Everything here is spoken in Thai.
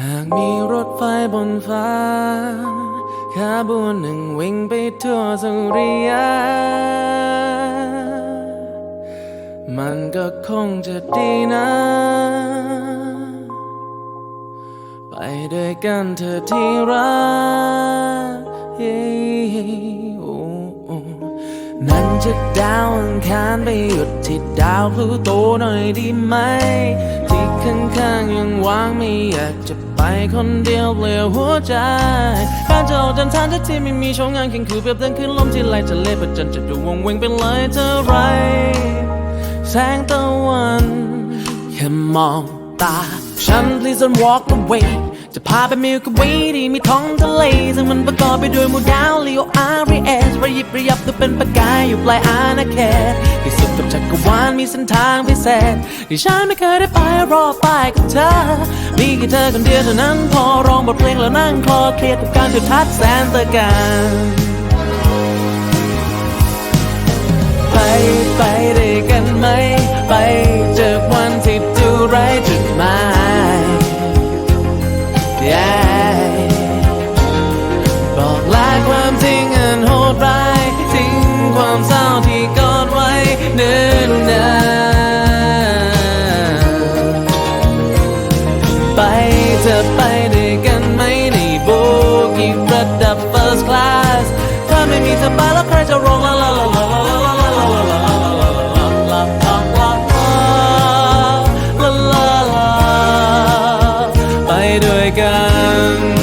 หากมีรถไฟบนฟ้าขบวนหนึ่งวิ่งไปทั่วสุริยะ มันก็คงจะดีนะ ไปด้วยกันเธอที่รักโอ้โอ้นั่นจะดาวอังคารไปหยุดที่ดาวพลูโตหน่อยดีไหม ข้างๆยังวางไม่อยากจะไปคนเดียวเปลี่ยวหัวใจการจะออกเดินทางที่ที่ไม่มีช่องงานแข่งคือเปรียบเดินขึ้นลมที่ไหลจะเล่ประจันจะดูวงเวงไปเลยเท่าไรแสงตะวันแค่มองตาฉัน please don't walk away จะพาไปมิลก w ว y ที่มีท้องทะเลซึ่งมันประกอบไปด้วยหมู่ดาวลีโออาร์เอสระยิบระยับตัวเป็นประกายอยู่ปลายอาณาเขตที่สุด จักรวาลมีเส้นทางพิเศษที่ฉันไม่เคยได้ไปรอไปกับเธอ มีแค่เธอคนเดียวเท่านั้นพอร้องบทเพลงแล้วนั่งคลอเครียดกับการจุดทัดแสนตะการไปไปด้วยกันไหม ไปเจอวันที่ดูไร้จุดหมาย Yeah บอกลาความจริง จะไปแล้วใครจะร้องลาลาลาลาลาลาลาลาลาลาลาลาลาลาลาลาลาลาลาไปด้วยกัน